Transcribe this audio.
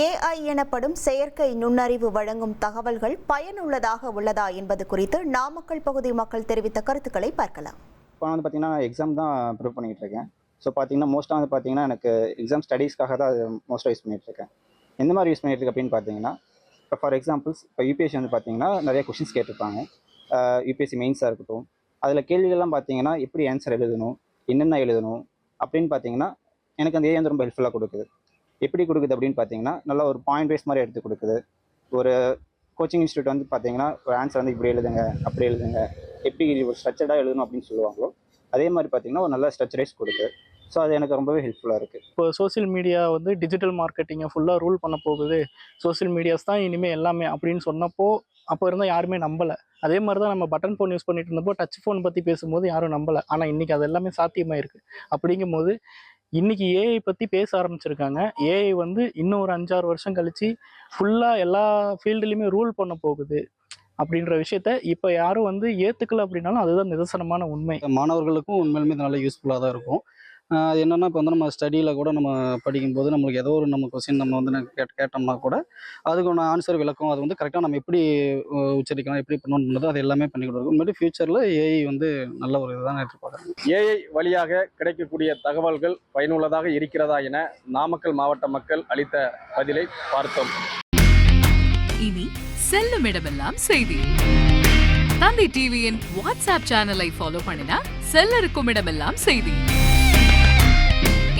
AI எனப்படும் செயற்கை நுண்ணறிவு வழங்கும் தகவல்கள் பயனுள்ளதாக உள்ளதா என்பது குறித்து நாமக்கல் பகுதி மக்கள் தெரிவித்த கருத்துக்களை பார்க்கலாம். இப்போ வந்து பார்த்தீங்கன்னா எக்ஸாம் தான் ப்ரிப்பேர் பண்ணிகிட்டு இருக்கேன். ஸோ பார்த்தீங்கன்னா மோஸ்ட்டாக வந்து பார்த்தீங்கன்னா எனக்கு எக்ஸாம் ஸ்டடீஸ்க்காக தான் அது மோஸ்ட்டாக யூஸ் பண்ணிகிட்டு இருக்கேன். எந்த மாதிரி யூஸ் பண்ணிட்டு இருக்கேன் அப்படின்னு பார்த்தீங்கன்னா இப்போ ஃபார் எக்ஸாம்பிள்ஸ் இப்போ யூபிஎஸ்சி வந்து பார்த்தீங்கன்னா நிறைய கொஷின்ஸ் கேட்டிருப்பாங்க. யூபிஎஸ்சி மெயின்ஸாக இருக்கட்டும். அதில் கேள்விகள்லாம் பார்த்தீங்கன்னா எப்படி ஆன்சர் எழுதணும் என்னென்ன எழுதணும் அப்படின்னு பார்த்தீங்கன்னா எனக்கு அந்த ஏஐ வந்து ரொம்ப ஹெல்ப்ஃபுல்லாக கொடுக்குது. எப்படி கொடுக்குது அப்படின்னு பார்த்தீங்கன்னா நல்லா ஒரு பாயிண்ட் வைஸ் மாதிரி எடுத்து கொடுக்குது. ஒரு கோச்சிங் இன்ஸ்டியூட் வந்து பார்த்தீங்கன்னா ஒரு ஆன்சர் வந்து இப்படி எழுதுங்க அப்படி எழுதுங்க. எப்படி ஒரு ஸ்ட்ரக்சர்டாக எழுதணும் அப்படின்னு சொல்லுவாங்களோ அதே மாதிரி பார்த்தீங்கன்னா ஒரு நல்ல ஸ்ட்ரக்சரைஸ் கொடுக்குது. ஸோ அது எனக்கு ரொம்பவே ஹெல்ப்ஃபுல்லாக இருக்குது இப்போ சோஷியல் மீடியா வந்து டிஜிட்டல் மார்க்கெட்டிங்கை ஃபுல்லாக ரூல் பண்ண போகுது. சோஷியல் மீடியாஸ் தான் இனிமேல் எல்லாமே அப்படின்னு சொன்னப்போ அப்போ இருந்தால் யாருமே நம்பலை. அதே மாதிரி தான் நம்ம பட்டன் ஃபோன் யூஸ் பண்ணிட்டு இருந்தப்போ டச் ஃபோன் பற்றி பேசும்போது யாரும் நம்பலை. ஆனால் இன்றைக்கி அது எல்லாமே சாத்தியமாக இருக்குது அப்படிங்கும்போது இன்னைக்கு ஏஐ பற்றி பேச ஆரம்பிச்சிருக்காங்க. ஏஐ வந்து இன்னும் ஒரு அஞ்சாறு வருஷம் கழித்து ஃபுல்லாக எல்லா ஃபீல்டுலேயுமே ரூல் பண்ண போகுது அப்படின்ற விஷயத்த இப்போ யாரும் வந்து ஏற்றுக்கல அப்படின்னாலும் அதுதான் நிதர்சனமான உண்மை. மாணவர்களுக்கும் உண்மையிலுமே நல்லா யூஸ்ஃபுல்லாக தான் இருக்கும். அது என்னன்னா இப்போ வந்து நம்ம ஸ்டடியில் கூட நம்ம படிக்கும்போது நம்மளுக்கு ஏதோ ஒரு நம்ம கொஸ்டின் நம்ம வந்து கேட் கேட்டோம்னா கூட அதுக்கான ஆன்சர் விளக்கம் அது வந்து கரெக்டாக நம்ம எப்படி உச்சரிக்கலாம் எப்படி பண்ணணும் பண்ணது அது எல்லாமே பண்ணி கொடுக்கும் உண்மையிலே ஃபியூச்சரில் ஏஐ வந்து நல்ல ஒரு இதுதான் எதிர்பார்க்குறேன். ஏஐ வழியாக கிடைக்கக்கூடிய தகவல்கள் பயனுள்ளதாக இருக்கிறதா என நாமக்கல் மாவட்ட மக்கள் அளித்த பதிலை பார்த்தோம். இனி செல்லும் இடமெல்லாம் செய்தி. தந்தை டிவியின் வாட்ஸ்அப் சேனலை ஃபாலோ பண்ணினா செல்ல இருக்கும் இடமெல்லாம் செய்தி.